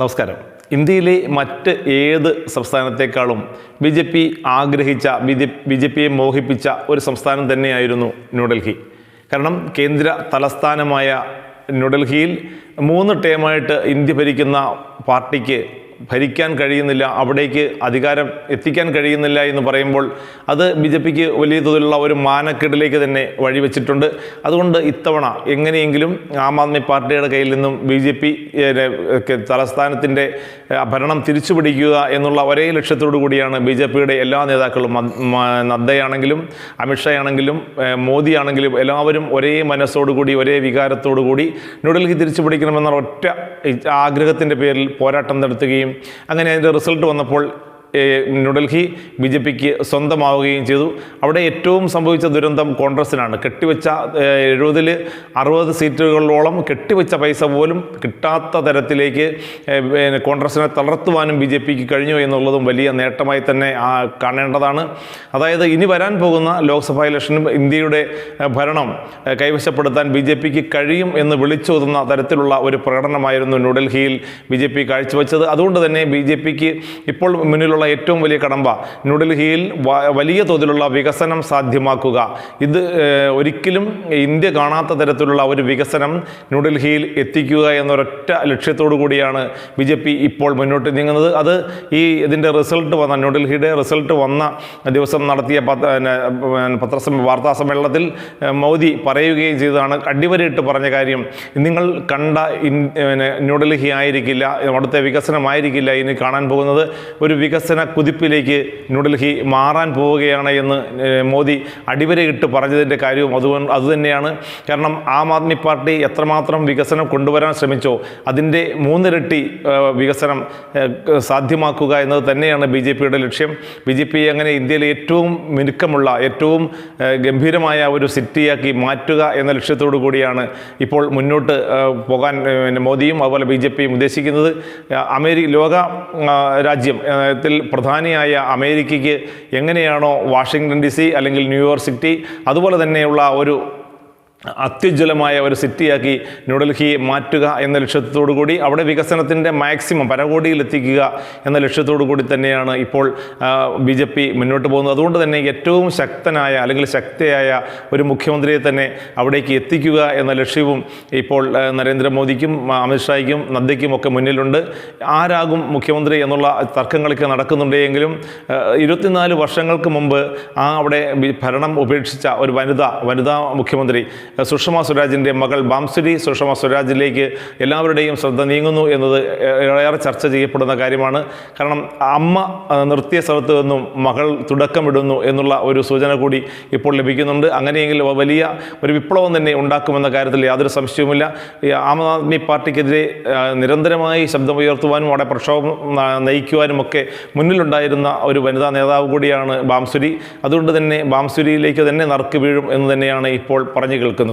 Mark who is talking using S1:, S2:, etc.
S1: നമസ്കാരം. ഇന്ത്യയിലെ മറ്റ് ഏത് സംസ്ഥാനത്തേക്കാളും ബി ജെ പി ആഗ്രഹിച്ച ബി ജെ ബി ജെ പിയെ മോഹിപ്പിച്ച ഒരു സംസ്ഥാനം തന്നെയായിരുന്നു ന്യൂഡൽഹി. കാരണം കേന്ദ്ര തലസ്ഥാനമായ ന്യൂഡൽഹിയിൽ മൂന്ന് ടേമായിട്ട് ഇന്ത്യ ഭരിക്കുന്ന പാർട്ടിക്ക് ഭരിക്കാൻ കഴിയുന്നില്ല അവിടേക്ക് അധികാരം എത്തിക്കാൻ കഴിയുന്നില്ല എന്ന് പറയുമ്പോൾ അത് ബി ജെ പിക്ക് വലിയ തോതിലുള്ള ഒരു മാനക്കെടിലേക്ക് തന്നെ വഴിവെച്ചിട്ടുണ്ട്. അതുകൊണ്ട് ഇത്തവണ എങ്ങനെയെങ്കിലും ആം ആദ്മി പാർട്ടിയുടെ കയ്യിൽ നിന്നും ബി ജെ പി തലസ്ഥാനത്തിന്റെ ഭരണം തിരിച്ചു പിടിക്കുക എന്നുള്ള ഒരേ ലക്ഷ്യത്തോടു കൂടിയാണ് ബി ജെ പിയുടെ എല്ലാ നേതാക്കളും നദ്ദയാണെങ്കിലും അമിത്ഷാ ആണെങ്കിലും ഏഹ്, മോദി ആണെങ്കിലും എല്ലാവരും ഒരേ മനസ്സോടുകൂടി ഒരേ വികാരത്തോടു കൂടി ന്യൂഡൽഹി തിരിച്ചു പിടിക്കണമെന്ന ഒറ്റ ആഗ്രഹത്തിന്റെ പേരിൽ പോരാട്ടം നടത്തുകയും അങ്ങനെ അതിന്റെ റിസൾട്ട് വന്നപ്പോൾ ന്യൂഡൽഹി ബി ജെ പിക്ക് സ്വന്തമാവുകയും ചെയ്തു. അവിടെ ഏറ്റവും സംഭവിച്ച ദുരന്തം കോൺഗ്രസിനാണ് കെട്ടിവെച്ച എഴുപതിൽ അറുപത് സീറ്റുകളോളം കെട്ടിവെച്ച പൈസ പോലും കിട്ടാത്ത തരത്തിലേക്ക് കോൺഗ്രസിനെ തളർത്തുവാനും ബി ജെ പിക്ക് കഴിഞ്ഞു എന്നുള്ളതും വലിയ നേട്ടമായി തന്നെ കാണേണ്ടതാണ്. അതായത് ഇനി വരാൻ പോകുന്ന ലോക്സഭാ ഇലക്ഷനും ഇന്ത്യയുടെ ഭരണം കൈവശപ്പെടുത്താൻ ബി ജെ പിക്ക് കഴിയും എന്ന് വിളിച്ചോതുന്ന തരത്തിലുള്ള ഒരു പ്രകടനമായിരുന്നു ന്യൂഡൽഹിയിൽ ബി ജെ പി കാഴ്ചവെച്ചത്. അതുകൊണ്ട് തന്നെ ബി ജെ പിക്ക് ഇപ്പോൾ മുന്നിലുള്ള ഏറ്റവും വലിയ കടമ്പ ന്യൂഡൽഹിയിൽ വലിയ തോതിലുള്ള വികസനം സാധ്യമാക്കുക. ഇത് ഒരിക്കലും ഇന്ത്യ കാണാത്ത തരത്തിലുള്ള ഒരു വികസനം ന്യൂഡൽഹിയിൽ എത്തിക്കുക എന്നൊരൊറ്റ ലക്ഷ്യത്തോടു കൂടിയാണ് ബി ജെ പി ഇപ്പോൾ മുന്നോട്ട് നീങ്ങുന്നത്. അത് ഈ ഇതിന്റെ റിസൾട്ട് വന്ന ന്യൂഡൽഹിയുടെ റിസൾട്ട് വന്ന ദിവസം നടത്തിയ പത്ര പത്രസമ്മ വാർത്താ സമ്മേളനത്തിൽ മോദി പറയുകയും ചെയ്തതാണ്. അടിവരയിട്ട് പറഞ്ഞ കാര്യം നിങ്ങൾ കണ്ട ന്യൂഡൽഹി ആയിരിക്കില്ല അവിടുത്തെ വികസനമായിരിക്കില്ല ഇനി കാണാൻ പോകുന്നത്. ഒരു വികസന കുതിപ്പിലേക്ക് ന്യൂഡൽഹി മാറാൻ പോവുകയാണ് എന്ന് മോദി അടിവരയിട്ട് പറഞ്ഞതിന്റെ കാര്യവും അതുകൊണ്ട് അതുതന്നെയാണ്. കാരണം ആം ആദ്മി പാർട്ടി എത്രമാത്രം വികസനം കൊണ്ടുവരാൻ ശ്രമിച്ചോ അതിന്റെ മൂന്നിരട്ടി വികസനം സാധ്യമാക്കുക എന്നത് തന്നെയാണ് ബി ജെ പിയുടെ ലക്ഷ്യം. ബി ജെ പി അങ്ങനെ ഇന്ത്യയിലെ ഏറ്റവും മിനുക്കമുള്ള ഏറ്റവും ഗംഭീരമായ ഒരു സിറ്റിയാക്കി മാറ്റുക എന്ന ലക്ഷ്യത്തോടു കൂടിയാണ് ഇപ്പോൾ മുന്നോട്ട് പോകാൻ മോദിയും അതുപോലെ ബി ജെ പിയും ഉദ്ദേശിക്കുന്നത്. അമേരിക്ക അമേരി ലോക രാജ്യം ത്തിൽ പ്രധാനിയായ അമേരിക്കയ്ക്ക് എങ്ങനെയാണോ വാഷിങ്ടൺ ഡി സി അല്ലെങ്കിൽ ന്യൂയോർക്ക് സിറ്റി അതുപോലെ തന്നെയുള്ള ഒരു അത്യുജ്വലമായ ഒരു സിറ്റിയാക്കി ന്യൂഡൽഹി മാറ്റുക എന്ന ലക്ഷ്യത്തോടു കൂടി അവിടെ വികസനത്തിന്റെ മാക്സിമം പരകോടിയിലെത്തിക്കുക എന്ന ലക്ഷ്യത്തോടു കൂടി തന്നെയാണ് ഇപ്പോൾ ബി ജെ പി മുന്നോട്ട് പോകുന്നത്. അതുകൊണ്ട് തന്നെ ഏറ്റവും ശക്തനായ അല്ലെങ്കിൽ ശക്തിയായ ഒരു മുഖ്യമന്ത്രിയെ തന്നെ അവിടേക്ക് എത്തിക്കുക എന്ന ലക്ഷ്യവും ഇപ്പോൾ നരേന്ദ്രമോദിക്കും അമിത്ഷായ്ക്കും നദ്ദയ്ക്കും ഒക്കെ മുന്നിലുണ്ട്. ആരാകും മുഖ്യമന്ത്രി എന്നുള്ള തർക്കങ്ങളൊക്കെ നടക്കുന്നുണ്ടെങ്കിലും ഇരുപത്തിനാല് വർഷങ്ങൾക്ക് മുമ്പ് ആ അവിടെ ഭരണം ഉപേക്ഷിച്ച ഒരു വനിത വനിതാ മുഖ്യമന്ത്രി സുഷമ സ്വരാജിന്റെ മകൾ ബാംസുരി സുഷമ സ്വരാജിലേക്ക് എല്ലാവരുടെയും ശ്രദ്ധ നീങ്ങുന്നു എന്നത് ഏറെ ചർച്ച ചെയ്യപ്പെടുന്ന കാര്യമാണ്. കാരണം അമ്മ നിർത്തിയ സ്ഥലത്ത് നിന്നും മകൾ തുടക്കമിടുന്നു എന്നുള്ള ഒരു സൂചന കൂടി ഇപ്പോൾ ലഭിക്കുന്നുണ്ട്. അങ്ങനെയെങ്കിൽ വലിയ ഒരു വിപ്ലവം തന്നെ ഉണ്ടാക്കുമെന്ന കാര്യത്തിൽ യാതൊരു സംശയവുമില്ല. ആം ആദ്മി പാർട്ടിക്കെതിരെ നിരന്തരമായി ശബ്ദമുയർത്തുവാനും അവിടെ പ്രക്ഷോഭം നയിക്കുവാനും ഒക്കെ മുന്നിലുണ്ടായിരുന്ന ഒരു വനിതാ നേതാവ് കൂടിയാണ് ബാംസുരി. അതുകൊണ്ട് തന്നെ ബാംസുരിയിലേക്ക് തന്നെ നറുക്ക് വീഴും എന്ന് തന്നെയാണ് ഇപ്പോൾ പറഞ്ഞു കേൾക്കുന്നത്.